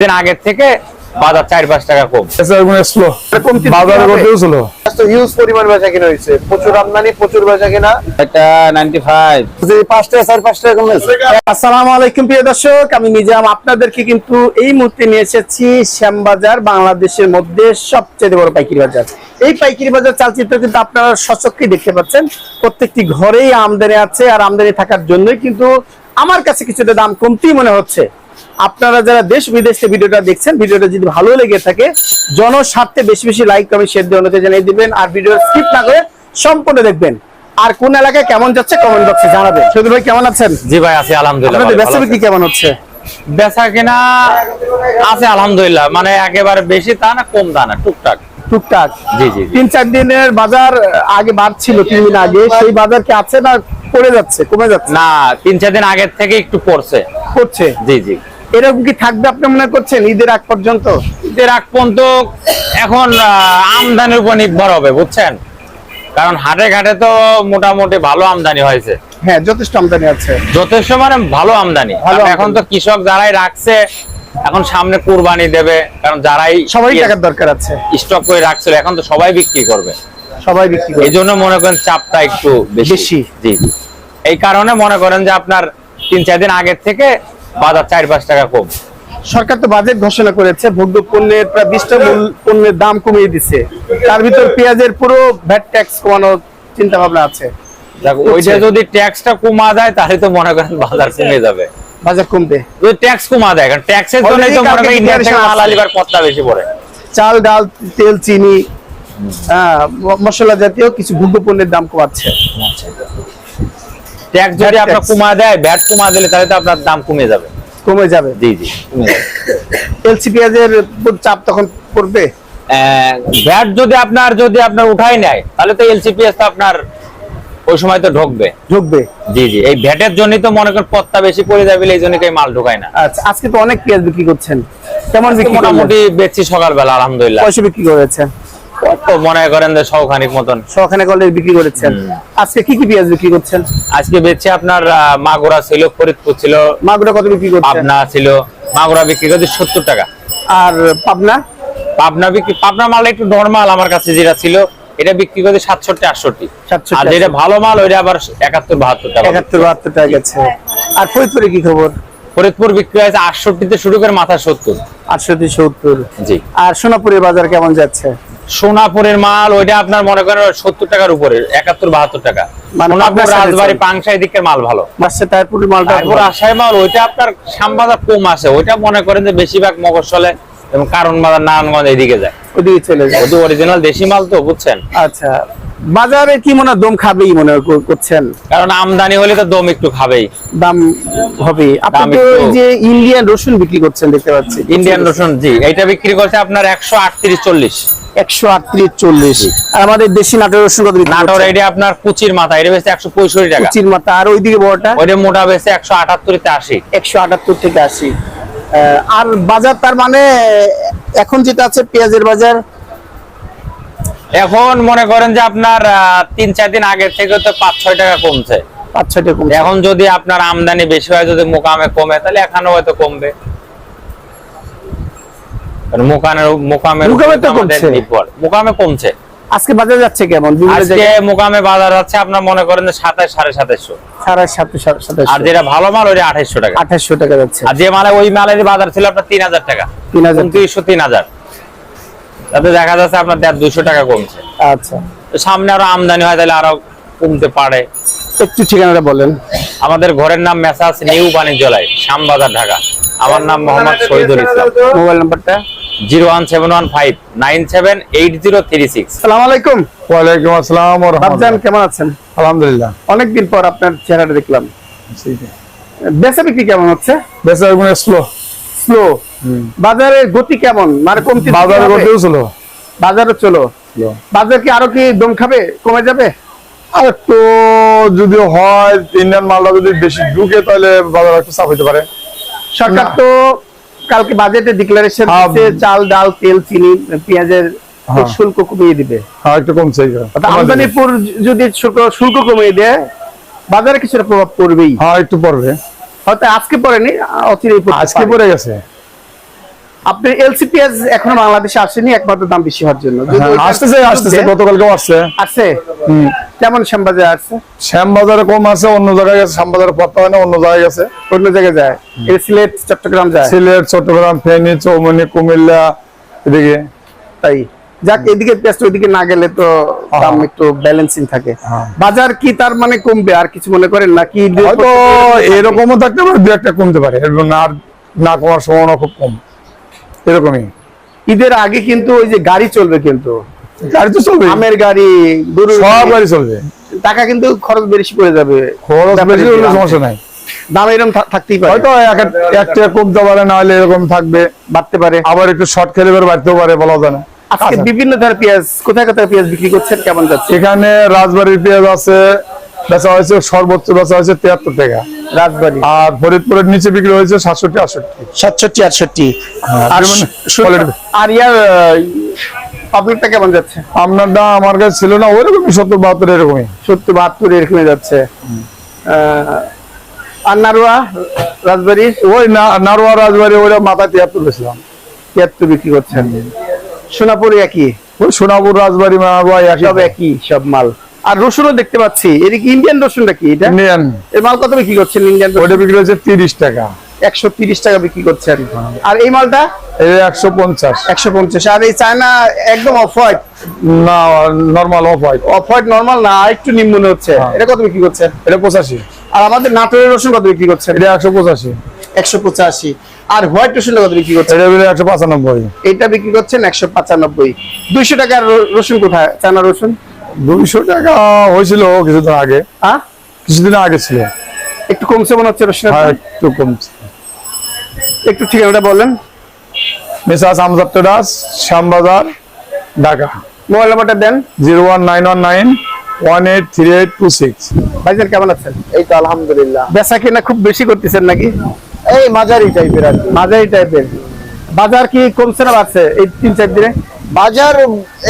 দিন আগের থেকে বাজার চার পাঁচ টাকা কম। স্লো কমতি বাজার হবে। করতেও ছিল হিউজ পরিমাণ বেচা কিনা হয়েছে। প্রচুর আমদানি প্রচুর বেচা কিনা। এটা নাইনটি ফাইভ পাঁচ টাকা সাড়ে পাঁচ টাকা কমে আসসালামু আলাইকুম প্রিয় দর্শক। আমি নিজাম। আপনাদেরকে কিন্তু এই মুহূর্তে নিয়ে এসেছি শ্যামবাজার বাংলাদেশের মধ্যে সবচেয়ে বড় পাইকারি বাজার। এই পাইকারি বাজার চালচিত্র কিন্তু আপনারা সচক্ষে দেখতে পাচ্ছেন। প্রত্যেকটি ঘরেই আমদানি আছে আর আমদানি থাকার জন্যই কিন্তু আমার কাছে কিছুটা দাম কমতি মনে হচ্ছে। আপনারা যারা দেশ বিদেশে ভিডিওটা দেখছেন ভিডিওটা যদি ভালো লেগে থাকে জনস্বার্থে বেশি বেশি লাইক কমেন্ট শেয়ার দিয়ে অন্যদের জানিয়ে দিবেন আর ভিডিও স্কিপ না করে সম্পূর্ণ দেখবেন। আর কোন এলাকায় কেমন যাচ্ছে কমেন্ট বক্সে জানাবেন। সৈদুল ভাই কেমন আছেন? জি ভাই আছি আলহামদুলিল্লাহ আপনাদের ভালো বিক্রি কেমন হচ্ছে? বেচা কেনা আছে আলহামদুলিল্লাহ মানে একেবারে বেশি তা না কম তা না টুকটাক। টুকটাক? জি জি জি। তিন চার দিনের বাজার আগে বাড়ছিল তিন দিন আগে। সেই বাজার কি আছে না পড়ে যাচ্ছে কমে যাচ্ছে? না তিন চার দিন আগের থেকে একটু পড়ছে। করছে জি জি। এরকম কি থাকবে আপনি মনে করছেন ঈদের আগ পর্যন্ত? ঈদের আগ পর্যন্ত এখন আমদানির উপর নির্ভর হবে বুঝছেন? কারণ হাটে ঘাটে তো মোটামুটি ভালো আমদানি হয়েছে। হ্যাঁ যথেষ্ট আমদানি আছে। যথেষ্ট মানে ভালো আমদানি। এখন তো কৃষক যারাই রাখছে এখন সামনে কুরবানি দেবে কারণ যারাই সবাই টাকার দরকার আছে। স্টক করে রাখছিল এখন তো সবাই বিক্রি করবে। সবাই বিক্রি করে। এই জন্য মনে করেন চাপটা একটু বেশি। জি। এই কারণে মনে করেন যে আপনার তিন চার দিন আগের থেকে বাজার চার পাঁচ টাকা কম। সরকার তো বাজেট ঘোষণা করেছে ভোগ্য পণ্যের প্রায় বিশটা মূল পণ্যের দাম কমিয়ে দিচ্ছে। তার ভিতর পেঁয়াজের পুরো ভ্যাট ট্যাক্স কমানোর চিন্তা ভাবনা আছে। দেখ, ওইটা যদি ট্যাক্সটা কমা যায় তাহলে তো মনে করেন বাজার কমে যাবে। বাজার কমবে। যদি ট্যাক্স কমা দেয় কারণ ট্যাক্সের জন্যই তো মনে করেন কালকে ইন্ডিয়া থেকে মাল আলিবার পথটা বেশি পড়ে। চাল ডাল তেল চিনি মশলা জাতীয় কিছু ভোগ্য পণ্যের দাম কমাচ্ছে। ট্যাক্স যদি আপনার কমা দেয় ভ্যাট কমা দিলে তাহলে তো আপনার দাম কমে যাবে। কমে যাবে। জি জি এলসি পেঁয়াজের চাপ তখন পড়বে? ভ্যাট যদি আপনার যদি আপনার উঠাই নেয় তাহলে তো এলসিপিএস তো আপনার ওই সময় তো ঢুকবে। ঢুকবে। জি জি এই ভ্যাটের জন্যই তো মনে করেন পত্তা বেশি পড়ে যাবে এই জন্য মাল ঢোকায় না। আচ্ছা আজকে তো অনেক পেঁয়াজ বিক্রি করছেন। কেমন বিক্রি মোটামুটি বেচছি সকালবেলা আলহামদুলিল্লাহ। পয়সা বিক্রি করেছেন? তো মনে করেন যে মতন। বিক্রি করেছেন। আজকে কি কি পেঁয়াজ বিক্রি করছেন? আজকে বেচছি আপনার মাগুরা ছিল ফরিদপুর ছিল। মাগুরা কত বিক্রি করছেন? পাবনা ছিল। মাগুরা বিক্রি করছে সত্তর টাকা। আর পাবনা? পাবনা বিক্রি পাবনা মাল একটু নর্মাল আমার কাছে যেটা ছিল এটা বিক্রি করছে সাতষট্টি আটষট্টি। 67, আর যেটা ভালো মাল ওইটা আবার একাত্তর বাহাত্তর টাকা। একাত্তর বাহাত্তর টাকা গেছে। আর ফরিদপুরে কি খবর? ফরিদপুর বিক্রি হয়েছে আটষট্টিতে শুরু করে মাথা সত্তর। আটষট্টি সত্তর। জি। আর সোনাপুরের বাজার কেমন যাচ্ছে? সোনাপুরের মাল ওইটা আপনার মনে করেন সত্তর টাকার উপরে একাত্তর বাহাত্তর টাকা। মানে সোনাপুর রাজবাড়ি চলে। পাংশাই মাল ভালো। তারপুরের মালটা তারপর আশাই মাল ওইটা আপনার শ্যামবাজার কম আছে। ওইটা মনে করেন যে বেশিরভাগ মফসলে এবং কারণ বাজার নারায়ণগঞ্জ এদিকে যায়। ওদিকে চলে যায়। ওদের অরিজিনাল দেশি মাল তো বুঝছেন? আচ্ছা। বাজারে কি মনে হয় দম খাবেই মনে করছেন? কারণ আমদানি হলে তো দম একটু খাবেই। দাম হবে আপনি যে ইন্ডিয়ান রসুন বিক্রি করছেন দেখতে পাচ্ছি। ইন্ডিয়ান রসুন জি। এটা বিক্রি করছে আপনার একশো আটত্রিশ চল্লিশ। একশো আটত্রিশ চল্লিশ। আর আমাদের দেশি নাটোর রসুন কত নাটোর এটা আপনার কুচির মাথা এটা বেশি একশো পঁয়ষট্টি টাকা। কুচির মাথা। আর ওইদিকে বড়টা? ওইটা মোটা বেশি একশো আটাত্তরিতে আশি। একশো আটাত্তর থেকে আশি। আর বাজার তার মানে এখন যেটা আছে পেঁয়াজের বাজার? এখন মনে করেন যে আপনার তিন চার দিন আগের থেকে তো পাঁচ ছয় টাকা কমছে। পাঁচ ছয়টা কমছে। এখন যদি আপনার আমদানি বেশি হয় যদি মোকামে কমে তাহলে এখানেও হয়তো কমবে। মোকামের মোকামের মোকামে তো কমছে। মোকামে কমছে। আজকে বাজার যাচ্ছে কেমন? আজকে মোকামে বাজার আছে আপনার মনে করেন যে সাতাশ সাড়ে সাতাশশো। সাড়ে সাতশো আর যেটা ভালো মাল ওইটা আঠাইশশো টাকা। আঠাশশো টাকা যাচ্ছে। আর যে মালে ওই মালের বাজার ছিল আপনার তিন হাজার টাকা। তিন হাজার। উনত্রিশশো তিন হাজার। তাতে দেখা যাচ্ছে আপনার দেড় দুশো টাকা কমছে। আচ্ছা। সামনে আরও আমদানি হয় তাহলে আরও কমতে পারে। একটু ঠিকানাটা বলেন। আমাদের ঘরের নাম মেসাজ নিউ বাণিজ্যালয় শ্যামবাজার ঢাকা। আমার নাম মোহাম্মদ শহীদুল ইসলাম। মোবাইল নাম্বারটা? Zero one seven one five nine seven eight zero three six. সালাম আলাইকুম ওয়ালাইকুম আসসালাম ওয়া কেমন আছেন? আলহামদুলিল্লাহ। অনেকদিন পর আপনার চেহারাটা দেখলাম। বেচা বিক্রি কেমন হচ্ছে? বেচা স্লো স্লো বাজারের গতি কেমন? মানে কমতি বাজার হবে? করতেও ছিল বাজারে চলো বাজার কি আরও কি দম খাবে? কমে যাবে? আর একটু যদি হয় ইন্ডিয়ান মালটা যদি বেশি ঢুকে তাহলে বাজার একটু চাপ হইতে পারে। সরকার তো কালকে বাজেটে ডিক্লারেশন দিতে চাল ডাল তেল চিনি পেঁয়াজের হ্যাঁ। শুল্ক কমিয়ে দিবে। হ্যাঁ একটু কমছে আমদানিপুর যদি শুল্ক কমিয়ে দেয় বাজারে কিছুটা প্রভাব পড়বেই। হ্যাঁ একটু পড়বে। হয়তো আজকে পড়েনি অচিরেই আজকে। পড়ে গেছে। আপনি এলসি পেঁয়াজ এখনও বাংলাদেশে আসেনি একমাত্র দাম বেশি হওয়ার জন্য। হ্যাঁ, আসতেছে আসতেছে গতকালকেও আসছে। আসছে কেমন শ্যামবাজার আসছে? শ্যামবাজারে কম আছে অন্য জায়গায় গেছে শ্যামবাজারে পড়তে হয় না অন্য জায়গায় গেছে। অন্য জায়গায় যায়? সিলেট চট্টগ্রাম যায়? সিলেট চট্টগ্রাম ফেনী চৌমনি কুমিল্লা এদিকে। তাই? যাক এদিকে ওইদিকে না গেলে তো দাম একটু ব্যালেন্সিং থাকে। হ্যাঁ। বাজার কি তার মানে কমবে? আর কিছু মনে করেন নাকি হয়তো এরকমও থাকতে পারে দু একটা কমতে পারে। না আর না কমার সম্ভাবনা খুব কম। এরকমই। ঈদের আগে কিন্তু ওই যে গাড়ি চলবে কিন্তু। গাড়ি তো চলবে আমের গাড়ি গরুর সব গাড়ি, চলবে। টাকা কিন্তু খরচ বেশি পড়ে যাবে। খরচ বেশি হলে সমস্যা নাই। দাম এরকম থাকতেই পারে। হয়তো এক এক টাকা কমতে পারে না হলে এরকম থাকবে। বাড়তে পারে। আবার একটু শর্ট খেলে বাড়তেও পারে বলা যায় না। আজকে আচ্ছা। বিভিন্ন ধরনের পেঁয়াজ কোথায় কোথায় পেঁয়াজ বিক্রি করছেন? কেমন যাচ্ছে? এখানে রাজবাড়ির পেঁয়াজ আছে বেচা হয়েছে সর্বোচ্চ বেচা হয়েছে তিয়াত্তর টাকা। রাজবাড়ি। আর ফরিদপুরের নিচে বিক্রি হয়েছে সাতষট্টি আটষট্টি। সাতষট্টি আটষট্টি। আর quality- আর ইয়ার পাবলিকটা কেমন যাচ্ছে? আপনারটা আমার কাছে ছিল না ওইরকমই সত্তর বাহাত্তর এরকমই। সত্তর বাহাত্তর এরকমই যাচ্ছে। আর নারুয়া রাজবাড়ির ওই না- নারোয়া রাজবাড়ি ওইটা মাথায় তিয়াত্তর বেছিলাম তিয়াত্তর বিক্রি করছেন। সোনাপুরি একই? ওই সোনাপুর রাজবাড়ি নারোয়া একই। সব একই সব মাল। আর রসুনও দেখতে পাচ্ছি। এদিকে ইন্ডিয়ান রসুনটা কি এটা? ইন্ডিয়ান এর মাল কত বিক্রি করছেন ইন্ডিয়ান ওইটা বিক্রি হয়েছে তিরিশ টাকা। একশো তিরিশ টাকা বিক্রি করছেন। আর এই মালটা? এই একশো পঞ্চাশ। একশো পঞ্চাশ। আর এই চায়না একদম অফ হোয়াইট না normal off white off white normal না একটু নিম্ন হচ্ছে। হ্যাঁ। এটা কত বিক্রি করছেন? এটা পঁচাশি। আর আমাদের নাটোরের রসুন কত বিক্রি করছেন? এটা একশো পঁচাশি। একশো পঁচাশি। আর হোয়াইট রসুনটা কত বিক্রি করছেন? এটা বিক্রি একশো পঁচানব্বই। এটা বিক্রি করছেন একশো পঁচানব্বই। দুইশো টাকার রসুন কোথায়? চায়না রসুন? দুইশো টাকা হয়েছিল কিছুদিন আগে। হ্যাঁ? কিছুদিন আগে ছিল। একটু কমছে মনে হচ্ছে হ্যাঁ একটু কমছে। একটু ঠিকানাটা বলেন। Messrs Amjad traders Shyambazar Dhaka. Mobile নাম্বারটা দেন। Zero one nine one nine one eight three eight two six. ভাইজান কেমন আছেন? এই তো আলহামদুলিল্লাহ। বেচা কিনা খুব বেশি করতেছেন নাকি? এই মাঝারি টাইপের আর মাঝারি টাইপের। বাজার কি কমছে না বাড়ছে এই তিন চার দিনে? বাজার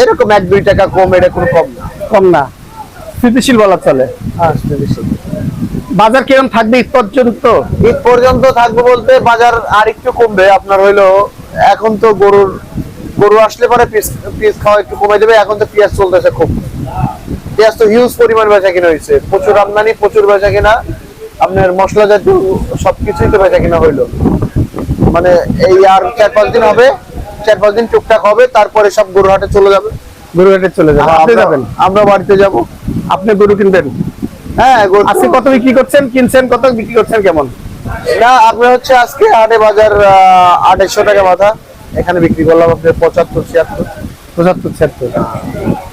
এরকম এক দুই টাকা কম এটা কোনো কম কম না। স্থিতিশীল বলা চলে। হ্যাঁ, স্থিতিশীল। বাজার কিরম থাকবে ঈদ পর্যন্ত? ঈদ পর্যন্ত থাকবে বলতে বাজার আর একটু কমবে। আপনার হইল এখন তো গরুর গরু আসলে পরে পিস পিস খাওয়া একটু কমে দেবে এখন তো পেঁয়াজ চলতেছে খুব। পেঁয়াজ তো হিউজ পরিমাণ বেচা কিনা হয়েছে প্রচুর আমদানি প্রচুর বেচা কিনা। আপনার মশলা জাতীয় সবকিছুই তো বেচা কিনা হইল। মানে এই আর চার পাঁচ দিন হবে চার পাঁচ দিন টুকটাক হবে তারপরে সব গরু হাটে চলে যাবে। গরুহাটে চলে যাবেন আপনি যাবেন। আমরা বাড়িতে যাব। আপনি গরু কিনবেন? হ্যাঁ আজকে কত বিক্রি করছেন কিনছেন কত বিক্রি করছেন কেমন? না আপনার হচ্ছে আজকে হাটে বাজার টাকা মাথা এখানে বিক্রি করলাম আপনার পঁচাত্তর ছিয়াত্তর। পঁচাত্তর ছিয়াত্তর।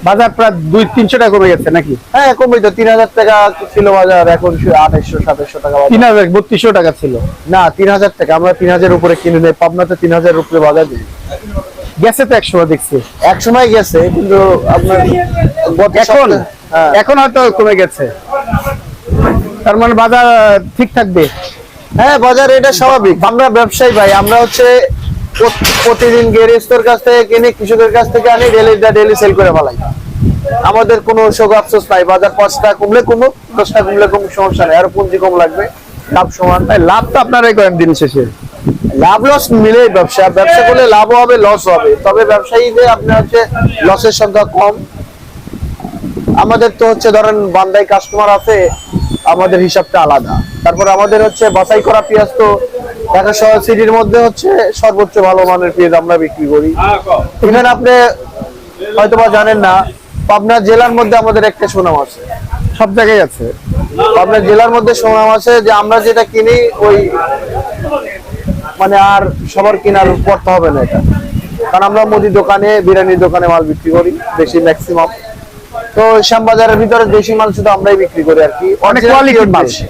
বাজার প্রায় দুই তিনশো টাকা কমে গেছে নাকি? হ্যাঁ কমই তো তিন হাজার টাকা ছিল বাজার এখন আঠাইশশো সাতাইশশো টাকা তিন হাজার বত্রিশশো টাকা ছিল। না তিন হাজার টাকা। আমরা তিন হাজার উপরে কিনে নেই। পাবনাতে তিন হাজার উপরে বাজার দিই। গেছে তো একশো দেখছি। এক সময় গেছে কিন্তু আপনার এখন? হ্যাঁ। এখন হয়তো কমে গেছে। তার মানে বাজার ঠিক থাকবে? হ্যাঁ বাজার এটা স্বাভাবিক। আমরা ব্যবসায়ী ভাই আমরা হচ্ছে প্রত- প্রতিদিন গেরেস্তর কাছ থেকে কিনে কৃষকের কাছ থেকে আনি ডেলি ডেলি সেল করে ফেলাই। আমাদের কোনো শোক আফসোস নাই। বাজার পাঁচ টাকা কমলে কমুক দশ টাকা কমলে কমুক সমস্যা নেই। আর পুঁজি কম লাগবে লাভ সমান। তাই লাভ তো আপনারাই করেন দিন শেষে। লাভ লস মিলে ব্যবসা। ব্যবসা করলে লাভও হবে লস হবে। তবে ব্যবসায়ীদের আপনার হচ্ছে লসের সংখ্যা কম। আমাদের তো হচ্ছে ধরেন বান্দাই কাস্টমার আছে আমাদের হিসাবটা আলাদা। তারপর আমাদের হচ্ছে বাছাই করা পেঁয়াজ তো ঢাকা শহর সিটির মধ্যে হচ্ছে সর্বোচ্চ ভালো মানের পেঁয়াজ আমরা বিক্রি করি। ইভেন আপনি হয়তোবা জানেন না পাবনা জেলার মধ্যে আমাদের একটা সুনাম আছে। সব জায়গায় আছে। পাবনা জেলার মধ্যে সুনাম আছে যে আমরা যেটা কিনি ওই মানে আর সবার কেনার করতে হবে না এটা। কারণ আমরা মুদি দোকানে বিরিয়ানির দোকানে মাল বিক্রি করি বেশি ম্যাক্সিমাম তো শ্যামবাজারের ভিতরে দেশি মাল শুধু আমরাই বিক্রি করি আর কি। অনেক কোয়ালিটির মাল। দেশি।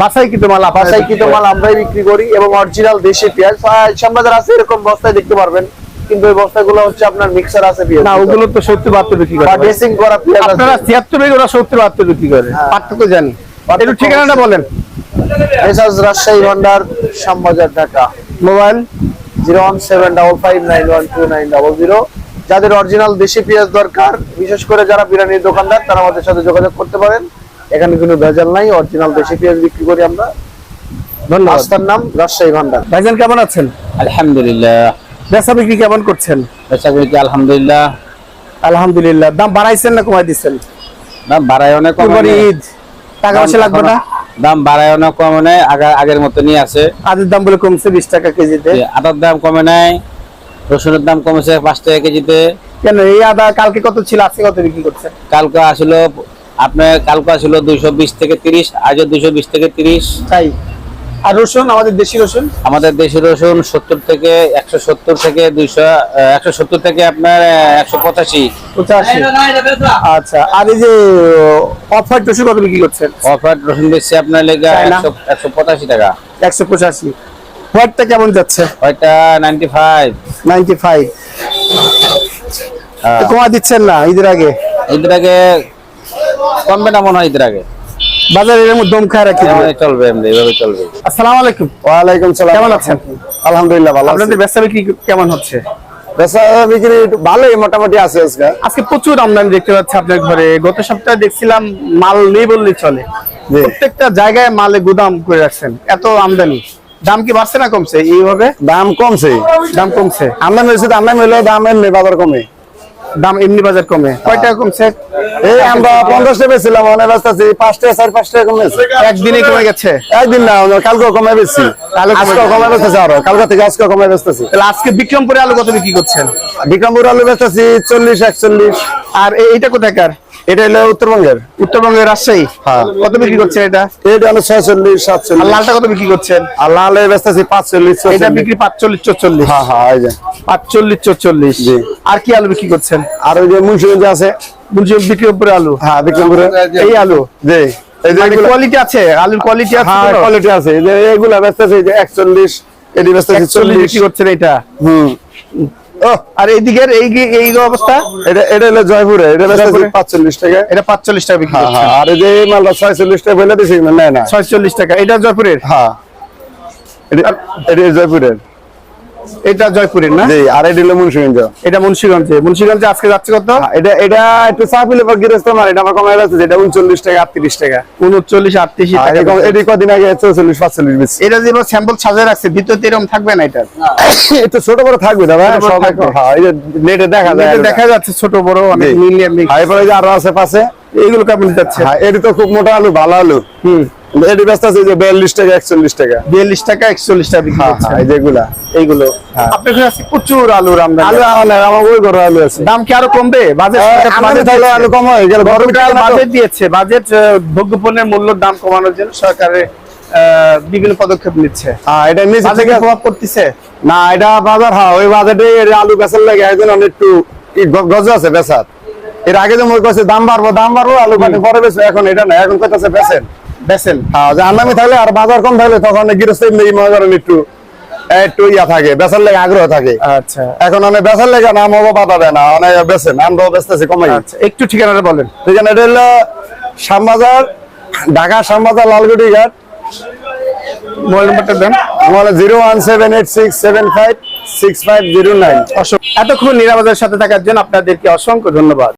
বাসাই কিন্তু মাল আপনারা বাসাই বিক্রি কিতো করেন। মাল আমরাই বিক্রি করি এবং অরিজিনাল দেশি পেঁয়াজ। শ্যামবাজার আছে এরকম বস্তায় দেখতে পারবেন। কিন্তু ওই বস্তাগুলো হচ্ছে আপনার মিক্সার আছে পেঁয়াজ। না ওগুলো তো সত্তর বাহাত্তর বিক্রি করে। ড্রেসিং করা পেঁয়াজ আপনারা ছিয়াত্তর ওরা সত্তর বাহাত্তর বিক্রি করে। হ্যাঁ। পার্থক্য জানি। একটু ঠিকানাটা বলেন। Messrs Rajshahi Bhandar Shyambazar Dhaka. Mobile? Zero one seven double five nine one two nine double zero. যাদের অরিজিনাল দেশি পেঁয়াজ দরকার বিশেষ করে যারা বিরিয়ানির দোকানদার তারা আমাদের সাথে যোগাযোগ করতে পারেন। এখানে কোনো ভেজাল নাই অরিজিনাল দেশি পেঁয়াজ বিক্রি করি আমরা। ধন্যবাদ। রাস্তার নাম রাজশাহী ভান্ডার। ভাইজান কেমন আছেন? আলহামদুলিল্লাহ। বেচা বিক্রি কেমন করছেন? বেচা বিক্রি আলহামদুলিল্লাহ। আলহামদুলিল্লাহ। দাম বাড়াইছেন না কমাই দিচ্ছেন দাম বাড়ায় অনেক ঈদ। টাকা পয়সা লাগবে না? দাম বাড়ায় অনেক কমে আগা- আগের মতো নিয়ে আছে। আদের দাম বলে কমছে বিশ টাকা কেজিতে। আদার দাম কমে নেয় রসুনের দাম কমেছে পাঁচ টাকা কেজিতে। কেন এই আদা কালকে কত ছিল আজকে কত বিক্রি করছেন কালকে আসলো আপনার কালকে আসলো দুইশো বিশ থেকে তিরিশ আজও দুইশো বিশ থেকে তিরিশ। তাই? আর রসুন আমাদের দেশি রসুন? আমাদের দেশি রসুন সত্তর থেকে একশো সত্তর থেকে দুইশো একশো সত্তর থেকে আপনার একশো পঁচাশি। পঁচাশি। আচ্ছা আর এই যে অফ হোয়াইট রসুন কত বিক্রি করছেন? অফার রসুন বেশি আপনার লেগে একশো পঁচাশি টাকা। একশো পঁচাশি। হোয়াইটটা কেমন যাচ্ছে? ওইটা নাইনটি ফাইভ নাইনটি ফাইভ। কমা দিচ্ছেন না ঈদের আগে? ঈদের আগে কমবে না মনে হয় ঈদের আগে। বাজারে এর দম খায় রাখি চলবে এমনি এভাবে চলবে। আসসালামু আলাইকুম। ওয়ালাইকুম সালাম। কেমন আছেন? আলহামদুলিল্লাহ ভালো আপনাদের ব্যবসা বিক্রি কেমন হচ্ছে? বেচা বিক্রি ভালোই মোটামুটি আছে আজকে। আজকে প্রচুর আমদানি দেখতে পাচ্ছি আপনার ঘরে। গত সপ্তাহে দেখছিলাম মাল নেই বললেই চলে। প্রত্যেকটা জায়গায় মালে গুদাম করে রাখছেন। এত আমদানি। দাম কি বাড়ছে না কমছে? এইভাবে? দাম কমছে। দাম কমছে। আমদানি হয়েছে তো আমদানি হলে দাম এমনি বাজার কমে। দাম এমনি বাজার কমে। কয় টাকা কমছে? এই আমরা পঞ্চাশটা বেছিলাম অনেক ব্যস্ত আছি পাঁচ টাকা চার পাঁচ টাকা কমেছে একদিনে কমে গেছে? একদিন না কালকে কমে বেশি কালকে আজকে কমে বেচতেছে আরও কালকে থেকে আজকে কমে বেচতেছি। তাহলে আজকে বিক্রমপুরে আলু কত বিক্রি করছেন? বিক্রমপুর আলু বেচতেছি চল্লিশ একচল্লিশ। আর এইটা এইটা কোথাকার? এটা হলো উত্তরবঙ্গের। উত্তরবঙ্গের রাজশাহী? হ্যাঁ। কত বিক্রি এটা? এটা হলো ছয়চল্লিশ আর সাতচল্লিশ লালটা কত বিক্রি করছেন? আর লালে বেচতেছি পাঁচচল্লিশ এটা বিক্রি পাঁচচল্লিশ চল্লিশ হ্যাঁ হ্যাঁ এই যে। পাঁচচল্লিশ চল্লিশ জি। আর কি আলু বিক্রি করছেন? আর ওই যে মুন্সিগঞ্জ আছে। বলছি বিক্রমপুরে আলু? হ্যাঁ বিক্রমপুরে এই আলু? জি। এই যে এগুলো- কোয়ালিটি আছে? আলুর কোয়ালিটি আছে হ্যাঁ? কোয়ালিটি আছে। এগুলা বেচতেছি যে একচল্লিশ এটি বেচতেছি 41 চল্লিশ। বিক্রি করছেন এটা? হুম। আর এইদিকের এই এই অবস্থা? এটা এটা হলো জয়পুরে এটা জয়পুরে? পাঁচচল্লিশ টাকা। এটা পাঁচচল্লিশ টাকা বিক্রি হ্যাঁ হ্যাঁ আর এই যে মালটা ছয়চল্লিশ টাকা বলে দিছি না না। ছয়চল্লিশ টাকা। এটা জয়পুরের? হ্যাঁ। এটা- এটা জয়পুরের। এটা জয়পুরের না? জি আর এটা হলো মুন্সিগঞ্জ। এটা মুন্সিগঞ্জে। মুন্সিগঞ্জে আজকে যাচ্ছে কত? এটা এটা একটু পিলে পর গিরস্ত মার এটা আমার কমাই যাচ্ছে যেটা উনচল্লিশ টাকা আটত্রিশ টাকা। উনচল্লিশ আটত্রিশ আর টাকা এরকম- এটি কদিন আগে চৌচল্লিশ পাঁচচল্লিশ বেশি। এটা যে স্যাম্পল সাজিয়ে রাখছে ভিতরে এরকম থাকবে না এটা? একটু ছোট বড় থাকবে দাদা সব হ্যাঁ এই যে নেটে দেখা যায় এটা দেখা যাচ্ছে ছোট বড় অনেক। মিলিয়ে mix। আর এরপরে যে আরও আছে পাশে? এইগুলো কেমন যাচ্ছে? হ্যাঁ এটি তো খুব মোটা আলু ভালো আলু। হুম। এটি ব্যস্ত আছে যে বিয়াল্লিশ টাকা একচল্লিশ টাকা। বিয়াল্লিশ টাকা একচল্লিশ টাকা বিক্রি হ্যাঁ করছে হ্যাঁ এই যেগুলা এইগুলো। হ্যাঁ। আপনার কাছে প্রচুর আলুর আমদানি আলু আমার আমার ওই ঘরে আলু আছে। দাম কি আরও কমবে? বাজেট তাহলে আলু কম হয়ে গেল গরম বাজেট দিয়েছে। বাজেট ভোগ্যপণ্যের মূল্য দাম কমানোর জন্য সরকারের বিভিন্ন পদক্ষেপ নিচ্ছে। হ্যাঁ এটা নিচে থেকে প্রভাব পড়তেছে? না এটা বাজার হ্যাঁ ওই বাজারে আলু বেচার লাগে একজন অনেক একটু গজ আছে বেচার। এর আগে যেমন কইছে দাম বাড়বো দাম বাড়বো আলু পানি পরে বেচবে এখন এটা না এখন কইতাছে বেচেন। বেসেন হ্যাঁ আন্দামি থাকলে আর বাজার কম থাকলে তখন গৃহস্থ এমনি মনে করেন একটু একটু ইয়া থাকে বেচার লেগে আগ্রহ থাকে। আচ্ছা। এখন অনেক বেচার লেগে নাম হব বাধা দেয় না অনেক বেচেন আমরাও বেচতেছি কমাই। আচ্ছা একটু ঠিকানাটা বলেন। এটা হলো শ্যামবাজার ঢাকা শ্যামবাজার লালগুড়ি ঘাট। মোবাইল নাম্বারটা দেন। আমার zero one seven eight six seven five six five zero nine. অসংখ্য এতক্ষণ নিরাপদের সাথে থাকার জন্য আপনাদেরকে অসংখ্য ধন্যবাদ।